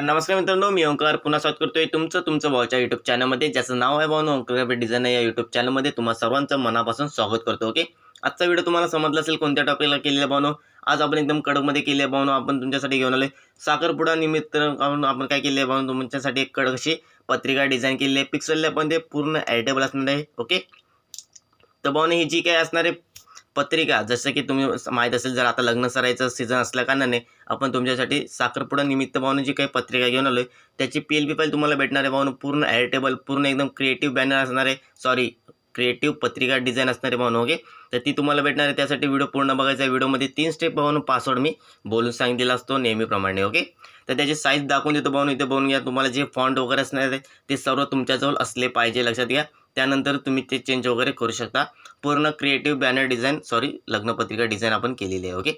नमस्कार मित्रांनो मी ओंकार पुन्हा स्वागत करतोय तुमचं तुमचं भाऊच्या युट्यूब चॅनलमध्ये ज्याचं नाव आहे भाऊ ओंकार डिझाईन या युट्यूब चॅनलमध्ये तुम्हाला सर्वांचं मनापासून स्वागत करतो ओके? आजचा व्हिडिओ तुम्हाला समजला असेल कोणत्या टॉपिकला केलेला भावनो आज आपण एकदम कडकमध्ये केले भावनो आपण तुमच्यासाठी घेऊन आलोय साखरपुडा निमित्त आपण आपण काय केले भावनो तुमच्यासाठी एक कडक अशी पत्रिका डिझाईन केलेली आहे. पिक्सलला पण ते पूर्ण ॲडेबल असणार आहे ओके? तर भावनो ही जी काय असणार आहे पत्रिका जसं की तुम्ही माहीत असेल जर आता लग्न सरायचं सीझन असल्या कारणाने आपण तुमच्यासाठी साखरपुडा निमित्त भावनं जी काही पत्रिका घेऊन आलो आहे त्याची पी एल पी फाईल तुम्हाला भेटणार आहे भावनं. पूर्ण ॲडिटेबल पूर्ण एकदम क्रिएटिव्ह बॅनर असणार आहे. सॉरी क्रिएटिव्ह पत्रिका डिझाईन असणार आहे भावनं ओके तर ती तुम्हाला भेटणार आहे. त्यासाठी व्हिडिओ पूर्ण बघायचा आहे. व्हिडिओमध्ये तीन स्टेप भावनं पासवर्ड मी बोलून सांगितलेला असतो नेहमीप्रमाणे ओके तर त्याची साईज दाखवून देतो भावनं. इथे बघून घ्या. तुम्हाला जे फॉन्ट वगैरे असणार आहे ते सर्व तुमच्याजवळ असले पाहिजे. लक्षात घ्या. त्यानंतर तुम्ही ते चेंज वगैरे करू शकता. पूर्ण क्रिएटिव्ह बॅनर डिझाईन सॉरी लग्नपत्रिका डिझाईन आपण केलेली आहे ओके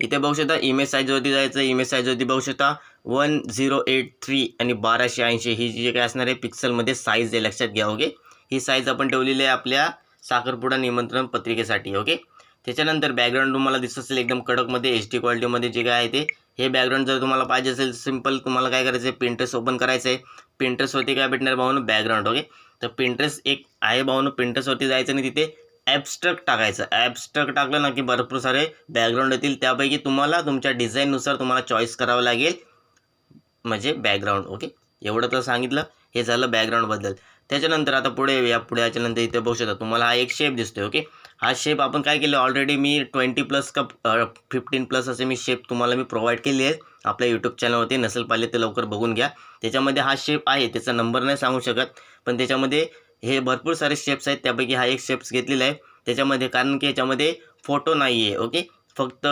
इथे बघू शकता इमेज साईजवरती जायचं इमेज साईजवरती बघू शकता वन झिरो एट थ्री आणि बाराशे ऐंशी ही जी काय असणार आहे पिक्सलमध्ये साईज आहे लक्षात घ्या ओके ही साईज आपण ठेवलेली आहे आपल्या साखरपुडा निमंत्रण पत्रिकेसाठी ओके त्याच्यानंतर बॅकग्राऊंड तुम्हाला दिसत असेल एकदम कडकमध्ये एच डी क्वालिटीमध्ये जे काय आहे ते. हे बॅकग्राऊंड जर तुम्हाला पाहिजे असेल सिंपल तुम्हाला काय करायचं आहे पेंटर्स ओपन करायचं आहे पिंट्रेसवरती काय भेटणार भाऊन बॅकग्राऊंड ओके तर पिंट्रेस एक आहे भाऊन पिंट्रेसवरती जायचं आणि तिथे ॲबस्ट्रक्ट टाकायचं. ॲबस्ट्रक्ट टाकलं ना की भरपूर सारे बॅकग्राऊंड येतील. त्यापैकी तुम्हाला तुमच्या डिझाईननुसार तुम्हाला चॉईस करावं लागेल. म्हणजे बॅकग्राऊंड ओके एवढं तर सांगितलं. हे झालं बॅकग्राऊंडबद्दल त्याच्यानंतर आता पुढे या पुढे याच्यानंतर इथे बघू शकता. तुम्हाला हा एक शेप दिसतोय ओके हा शेप आपण काय केलं? ऑलरेडी मी ट्वेंटी प्लस का फिफ्टीन प्लस असे मी शेप तुम्हाला मी प्रोव्हाइड केले आहेत. आपल्या यूट्यूब चॅनलवरती नसेल पाहिले ते लवकर बघून घ्या. त्याच्यामध्ये हा शेप आहे. त्याचा नंबर नाही सांगू शकत. पण त्याच्यामध्ये हे भरपूर सारे शेप्स आहेत. त्यापैकी हा एक शेप्स घेतलेला आहे. त्याच्यामध्ये कारण की याच्यामध्ये फोटो नाही आहे ओके फक्त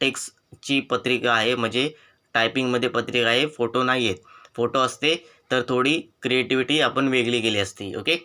टेक्स्टची पत्रिका आहे. म्हणजे टायपिंगमध्ये पत्रिका आहे. फोटो नाही आहेत फोटो असते तर थोडी क्रिएटिव्हिटी आपण वेगळी केली असती ओके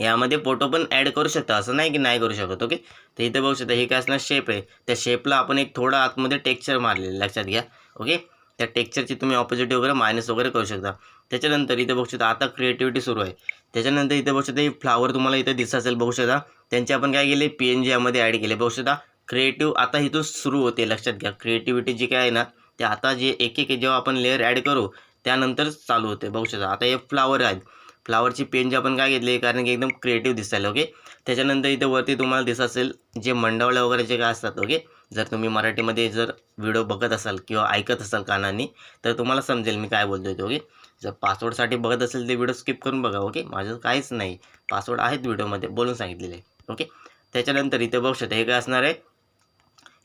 यामध्ये फोटो पण ॲड करू शकता असं नाही की नाही करू शकत ओके तर इथे बघू शकता हे काय असणार शेप आहे. त्या शेपला आपण एक थोडा आतमध्ये टेक्स्चर मारलेलं लक्षात घ्या ओके त्या टेक्स्चरची तुम्ही ऑपोजिट वगैरे मायनस वगैरे करू शकता. त्याच्यानंतर इथे बघू शकता आता क्रिएटिव्हिटी सुरू आहे. त्याच्यानंतर इथे बघू शकता ही फ्लावर तुम्हाला इथे दिसत असेल बघू शकता. त्यांचे आपण काय केले पी एन जी यामध्ये ॲड केले. बघू शकता क्रिएटिव्ह आता इथून सुरू होते लक्षात घ्या. क्रिएटिव्हिटी जी काय आहे ना ते आता जे एक एक जेव्हा आपण लेअर ॲड करू त्यानंतर चालू होते. बघू शकता. आता हे फ्लावर आहेत. फ्लावरची पेन जे आपण काय घेतली कारण की एकदम क्रिएटिव्ह दिसायला ओके त्याच्यानंतर इथे वरती तुम्हाला दिसत असेल जे मंडवल्या वगैरे जे काय असतात ओके जर तुम्ही मराठीमध्ये जर व्हिडिओ बघत असाल किंवा ऐकत असाल कानांनी तर तुम्हाला समजेल मी काय बोलतो ते ओके जर पासवर्डसाठी बघत असेल ते व्हिडिओ स्किप करून बघा ओके माझं काहीच नाही. पासवर्ड आहेत व्हिडिओमध्ये बोलून सांगितलेले ओके त्याच्यानंतर इथे बघू शकता हे काय असणार आहे?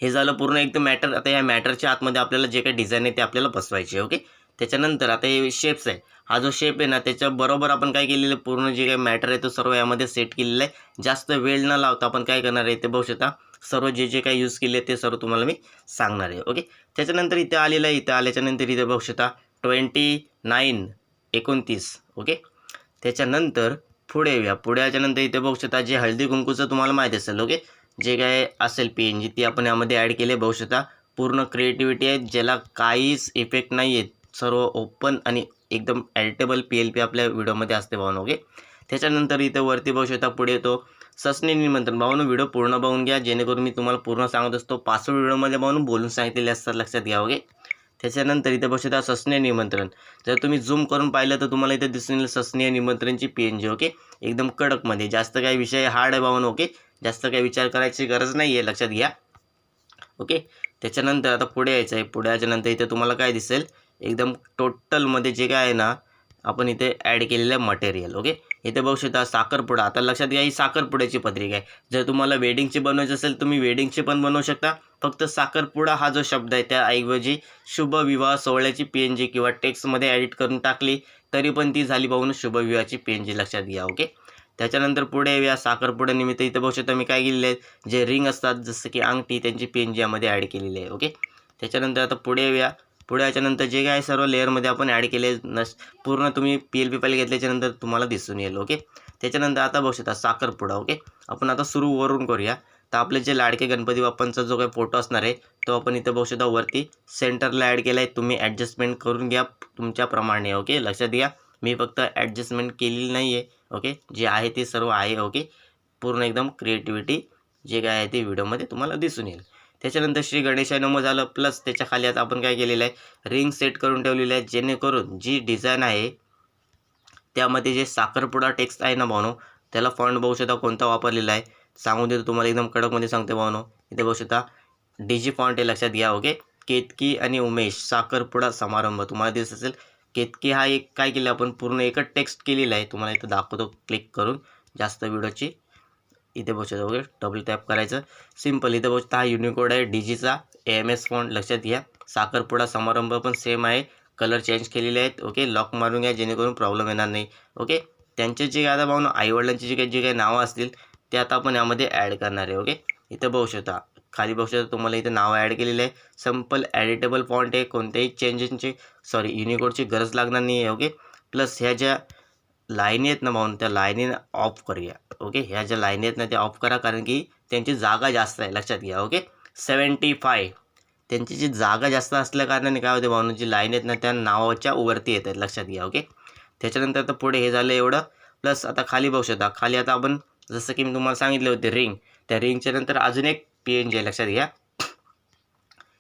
हे झालं पूर्ण एकदम मॅटर आता या मॅटरच्या आतमध्ये आपल्याला जे काही डिझाईन आहे ते आपल्याला बसवायचे ओके त्याच्यानंतर आता हे शेप्स आहे. हा जो शेप आहे ना त्याच्याबरोबर आपण काय केलेलं आहे? पूर्ण जे काही मॅटर आहे तो सर्व यामध्ये सेट केलेलं आहे. जास्त वेळ न लावता आपण काय करणार आहे ते बघू शकता. सर्व जे जे काही यूज केले ते सर्व तुम्हाला मी सांगणार आहे ओके त्याच्यानंतर इथे आलेलं आहे इथे आल्याच्यानंतर इथे बघू शकता. ट्वेंटी नाईन एकोणतीस ओके त्याच्यानंतर पुढे येऊया. पुढे याच्यानंतर इथे बघू शकता जे हळदी कुंकूचं तुम्हाला माहीत असेल ओके जे काय असेल पी एन जी ती आपण यामध्ये ॲड केले बघू शकता पूर्ण क्रिएटिव्हिटी आहे ज्याला काहीच इफेक्ट नाही आहेत सर्व ओपन आणि एकदम ॲडिटेबल पी एल पी आपल्या व्हिडिओमध्ये असते भावनं ओके त्याच्यानंतर इथं वरती बघू शकता पुढे येतो ससने निमंत्रण. भावनं व्हिडिओ पूर्ण बघून घ्या जेणेकरून मी तुम्हाला पूर्ण सांगत असतो. पासवर्ड व्हिडिओमध्ये भावनं बोलून सांगितलेले असतात लक्षात घ्या ओके त्याच्यानंतर इथे बघू शकता ससने निमंत्रण. जर तुम्ही झूम करून पाहिलं तर तुम्हाला इथे दिसून येईल ससनीय निमंत्रणची पी एन जी ओके एकदम कडकमध्ये. जास्त काही विषय हार्ड आहे भावनं ओके जास्त काही विचार करायची गरज नाही आहे लक्षात घ्या ओके त्याच्यानंतर आता पुढे यायचं आहे पुढे याच्यानंतर इथे तुम्हाला काय दिसेल? एकदम टोटलमध्ये जे काय आहे ना आपण इथे ॲड केलेलं आहे मटेरियल ओके इथे बघू शकता साखरपुडा. आता लक्षात घ्या ही साखरपुड्याची पत्रिका आहे. जर तुम्हाला वेडिंगची बनवायची असेल तुम्ही वेडिंगची पण बनवू शकता. फक्त साखरपुडा हा जो शब्द आहे त्याऐवजी शुभ विवाह सोहळ्याची पी एन जी किंवा टेक्स्टमध्ये ॲडिट करून टाकली तरी पण ती झाली पाहून शुभविवाहाची पी एन जी लक्षात घ्या ओके त्याच्यानंतर पुढे येऊया साखरपुड्यानिमित्त इथे बघू शकता मी काय केलेले आहेत जे रिंग असतात जसं की अंगठी त्यांची पी एन जी यामध्ये ॲड केलेली आहे ओके त्याच्यानंतर आता पुढे येऊया पुढे याच्यानंतर जे काय सर्व लेअरमध्ये आपण ॲड केले नस पूर्ण तुम्ही पी एल पी फाईल घेतल्याच्यानंतर तुम्हाला दिसून येईल ओके त्याच्यानंतर आता बघू शकता साखरपुडा ओके आपण आता सुरू वरून करूया. तर आपले जे लाडके गणपती बाप्पांचा जो काही फोटो असणार आहे तो आपण इथं बघू शकता वरती सेंटरला ॲड केला आहे तुम्ही ॲडजस्टमेंट करून घ्या तुमच्याप्रमाणे ओके लक्षात घ्या. मी फक्त ॲडजस्टमेंट केलेली नाही आहे ओके जे आहे ते सर्व आहे ओके पूर्ण एकदम क्रिएटिव्हिटी जे काय आहे ते व्हिडिओमध्ये तुम्हाला दिसून येईल. त्याच्यानंतर श्री गणेशाय नमो झालं प्लस त्याच्याखाली आता आपण काय केलेलं आहे? रिंग सेट करून ठेवलेली आहे जेणेकरून जी डिझाईन आहे त्यामध्ये जे साखरपुडा टेक्स्ट आहे ना भावनो त्याला फॉन्ट बघू शकता कोणता वापरलेला आहे? सांगून देतो तुम्हाला एकदम कडकमध्ये सांगते भावनो. इथे बघू शकता डीजी फॉन्ट हे लक्षात घ्या ओके केतकी आणि उमेश साखरपुडा समारंभ. तुम्हाला दिसत असेल केतकी हा एक काय केलं आपण पूर्ण एकच टेक्स्ट केलेला आहे. तुम्हाला इथं दाखवतो क्लिक करून. जास्त व्हिडिओची इथे बघू शकता ओके डबल टॅप करायचं. सिंपल इथे बसता हा युनिकोड आहे डीजीचा ए एम एस फॉन्ट लक्षात घ्या. साखरपुडा समारंभ पण सेम आहे. कलर चेंज केलेले आहेत ओके लॉक मारून घ्या जेणेकरून प्रॉब्लेम येणार नाही ओके त्यांचे जे काय आता भाऊ आईवडिलांची जे काही जे काही नावं असतील ते आता आपण यामध्ये ॲड करणार आहे ओके इथं बघू शकता खाली बघू शकता तुम्हाला इथं नावं ॲड केलेले आहे. सिंपल ॲडिटेबल फॉन्ट आहे कोणत्याही चेंजेसची सॉरी युनिकोडची गरज लागणार नाही आहे ओके प्लस ह्या ज्या लाईनी आहेत ना भाऊन त्या लाईनी ऑफ करूया ओके ह्या ज्या लाईनी आहेत ना त्या ऑफ करा कारण की त्यांची जागा जास्त आहे. लक्षात घ्या ओके सेवन्टी फाय त्यांची जी जागा जास्त असल्या कारणाने काय होते भावना जी लाईन आहेत ना त्या नावाच्या वरती येत आहेत. लक्षात घ्या ओके त्याच्यानंतर आता पुढे हे झालं एवढं. प्लस आता खाली बघू शकता खाली आता आपण जसं की मी तुम्हाला सांगितले होते रिंग त्या रिंगच्या नंतर अजून एक पी एन जी आहे. लक्षात घ्या.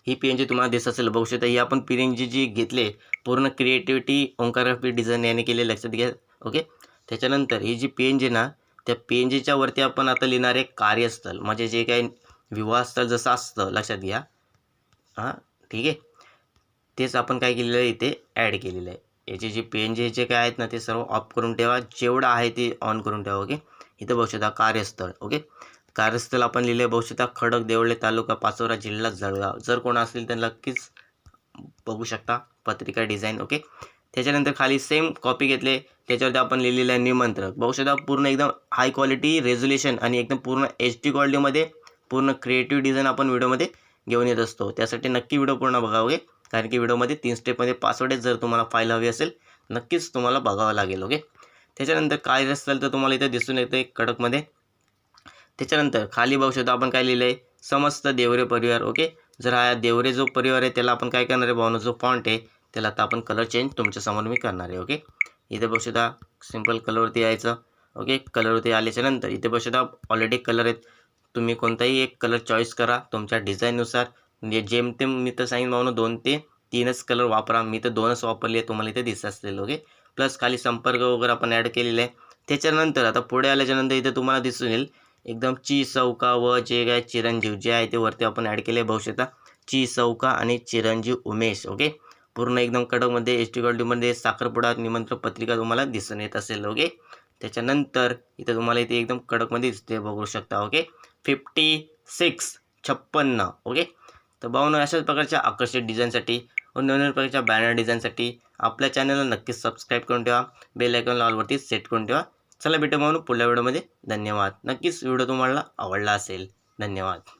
ही पी एन जी तुम्हाला दिसत असेल बघू शकता. ही आपण पी एन जी जी घेतले पूर्ण क्रिएटिव्हिटी ओंकारग्राफी डिझाईन याने केले लक्षात घ्या. ओके? त्याच्यानंतर ही जी पेंज आहे ना त्या पेंजेच्या वरती आपण आता लिहिणार आहे कार्यस्थल. म्हणजे जे काही विवाहस्थळ जसं असतं लक्षात घ्या. हां ठीक आहे? तेच आपण काय केलेलं आहे इथे ॲड केलेलं आहे. याचे जे पी जे काय आहेत ना ते सर्व ऑफ करून ठेवा. जेवढं आहे ते ऑन करून ठेवा ओके? इथं बघू शकता कार्यस्थळ ओके? कार्यस्थळ आपण लिहिले बघू शकता खडक देवळे तालुका पाचोरा जिल्हा जळगाव. जर कोण असतील तर नक्कीच बघू शकता पत्रिका डिझाईन ओके? त्याच्यानंतर खाली सेम कॉपी घेतले. त्याच्यावरती आपण लिहिलेलं आहे निमंत्रक. बघू शकता पूर्ण एकदम हाय क्वालिटी रेझोल्युशन आणि एकदम पूर्ण एच डी क्वालिटीमध्ये पूर्ण क्रिएटिव्ह डिझाईन आपण व्हिडिओमध्ये घेऊन येत असतो. त्यासाठी नक्की व्हिडिओ पूर्ण बघावे कारण की व्हिडिओमध्ये तीन स्टेपमध्ये पासवर्डच जर तुम्हाला फाईल हवी असेल नक्कीच तुम्हाला बघावं लागेल ओके? त्याच्यानंतर काय असेल तर तुम्हाला इथे दिसून येतं कडकमध्ये. त्याच्यानंतर खाली बघू शकतो आपण काय लिहिलं आहे समस्त देवरे परिवार ओके? जर हा देवरे जो परिवार आहे त्याला आपण काय करणार आहे भावना जो फॉन्ट आहे. त्याला आता आपण कलर चेंज तुमच्यासमोर मी करणार आहे ओके इथे बघू शकता सिंपल कलरवरती यायचं ओके कलरवरती आल्याच्यानंतर इथे बघू शकता ऑलरेडी कलर आहेत. तुम्ही कोणताही एक कलर चॉईस करा तुमच्या डिझाईननुसार म्हणजे जेमतेम मी तर सांगेन भावना दोन ते तीनच कलर वापरा. मी तर दोनच वापरले तुम्हाला इथे दिसत असलेलं ओके प्लस खाली संपर्क वगैरे आपण ॲड केलेले आहे. त्याच्यानंतर आता पुढे आल्याच्यानंतर इथे तुम्हाला दिसून येईल एकदम ची चौका व जे काय चिरंजीव जे आहे ते वरती आपण ॲड केले बघू शकता. ची चौका आणि चिरंजीव उमेश ओके पूर्ण एकदम कडकमध्ये एस टी क्वालिटीमध्ये साखरपुडा निमंत्रण पत्रिका तुम्हाला दिसून येत असेल ओके? त्याच्यानंतर इथं तुम्हाला इथे एकदम कडकमध्ये दिसते बघू शकता ओके? फिफ्टी सिक्स छप्पन्न ओके? तर भावना अशाच प्रकारच्या आकर्षित डिझाईनसाठी व नवीन प्रकारच्या बॅनर डिझाईनसाठी आपल्या चॅनलला नक्कीच सबस्क्राईब करून ठेवा बेल आयकॉन लालवरती सेट करून ठेवा. चला भेटू म्हणून पुढल्या व्हिडिओमध्ये धन्यवाद. नक्कीच व्हिडिओ तुम्हाला आवडला असेल. धन्यवाद.